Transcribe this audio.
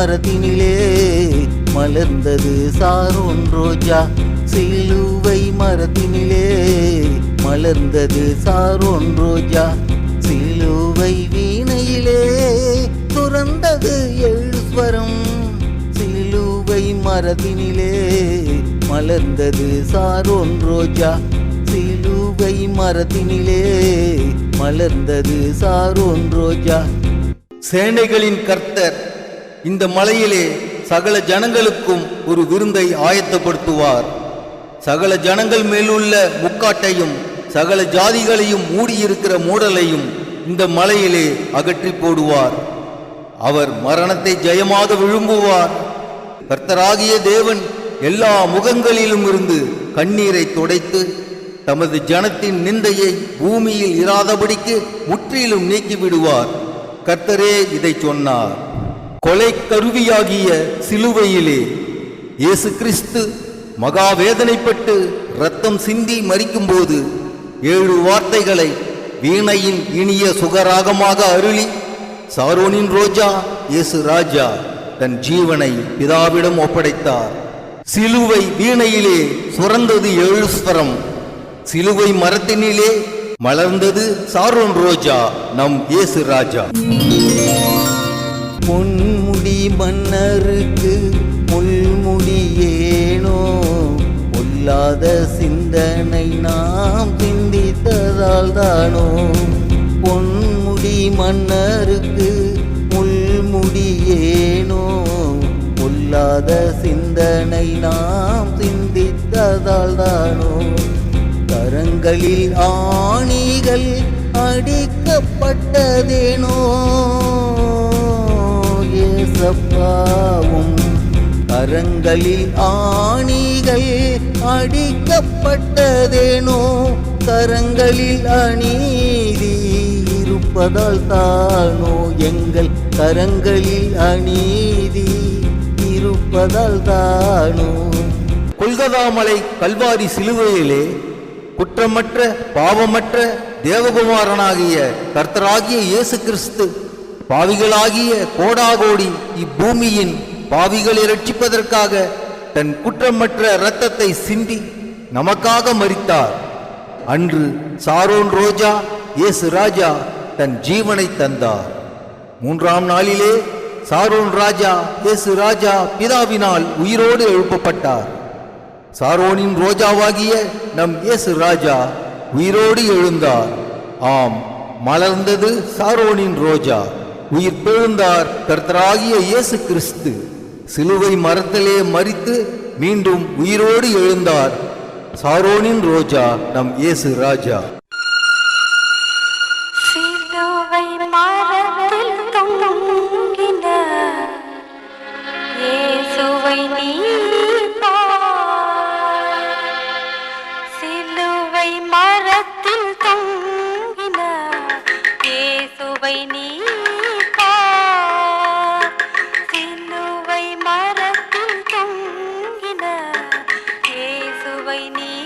மரத்தினிலே மலர்ந்தது சாரோன் ரோஜா சிலுவை மரத்தினிலே மலர்ந்தது சாரோன் ரோஜா சிலுவை வீணையிலே துறந்தது எழுஸ்வரம் சிலுவை மரத்தினிலே மலர்ந்தது சாரோன் ரோஜா சிலுவை மரத்தினிலே மலர்ந்தது சாரோன் ரோஜா சேனைகளின் கர்த்தர் இந்த மலையிலே சகல ஜனங்களுக்கும் ஒரு விருந்தை ஆயத்தப்படுத்துவார். சகல ஜனங்கள் மேலுள்ள முக்காட்டையும் சகல ஜாதிகளையும் மூடியிருக்கிற மூடலையும் இந்த மலையிலே அகற்றி போடுவார். அவர் மரணத்தை ஜெயமாக விழும்புவார் கர்த்தராகிய தேவன் எல்லா முகங்களிலும் இருந்து கண்ணீரை துடைத்து தமது ஜனத்தின் நிந்தையை பூமியில் இராதபடிக்கு முற்றிலும் நீக்கிவிடுவார். கர்த்தரே இதை சொன்னார். கொலை கருவியாகிய சிலுவையிலே இயேசு கிறிஸ்து மகா வேதனைப்பட்டு ரத்தம் சிந்தி மறிக்கும்போது ஏழு வார்த்தைகளை வீணையின் இனிய சுகராகமாக அருளி சாரோனின் ரோஜா இயேசு ராஜா தன் ஜீவனை பிதாவிடம் ஒப்படைத்தார். சிலுவை வீணையிலே சுரந்தது ஏழு ஸ்வரம். சிலுவை மரத்தினிலே மலர்ந்தது சாரோன் ரோஜா நம் இயேசு ராஜா. பொன்முடி மன்னருக்கு முள்முடி ஏனோ? பொல்லாத சிந்தனை நாம் சிந்தித்ததால் தானோ? பொன்முடி மன்னருக்கு முள்முடி ஏனோ? பொல்லாத சிந்தனை நாம் சிந்தித்ததால் தானோ? கரங்களில் ஆணிகள் அடிக்கப்பட்டதேனோ? ஏசப்பாவும் கரங்களில் ஆணிகள் அடிக்கப்பட்டதேனோ? கரங்களில் அநீதி இருப்பதால் தானோ? எங்கள் கரங்களில் அநீதி இருப்பதால் தானோ? கொல்கதாமலை கல்வாரி சிலுவையிலே குற்றமற்ற பாவமற்ற தேவகுமாரனாகிய கர்த்தராகிய இயேசு கிறிஸ்து பாவிகளாகிய கோடாகோடி இப்பூமியின் பாவிகளை ரட்சிப்பதற்காக தன் குற்றமற்ற இரத்தத்தை சிந்தி நமக்காக மறித்தார் அன்று சாரோன் ரோஜா இயேசு ராஜா தன் ஜீவனை தந்தார். மூன்றாம் நாளிலே சாரோன் ராஜா இயேசு ராஜா பிதாவினால் உயிரோடு எழுப்பப்பட்டார். சாரோனின் ரோஜாவாகிய நம் இயேசு ராஜா உயிரோடு எழுந்தார். ஆம் மலர்ந்தது சாரோனின் ரோஜா. உயிர் பெழுந்தார் கர்த்தராகிய இயேசு கிறிஸ்து. சிலுவை மரத்திலே மறித்து மீண்டும் உயிரோடு எழுந்தார். சாரோனின் ரோஜா நம் இயேசு ராஜா. மரத்தில் தொங்கின இயேசுவை நீ পাইনি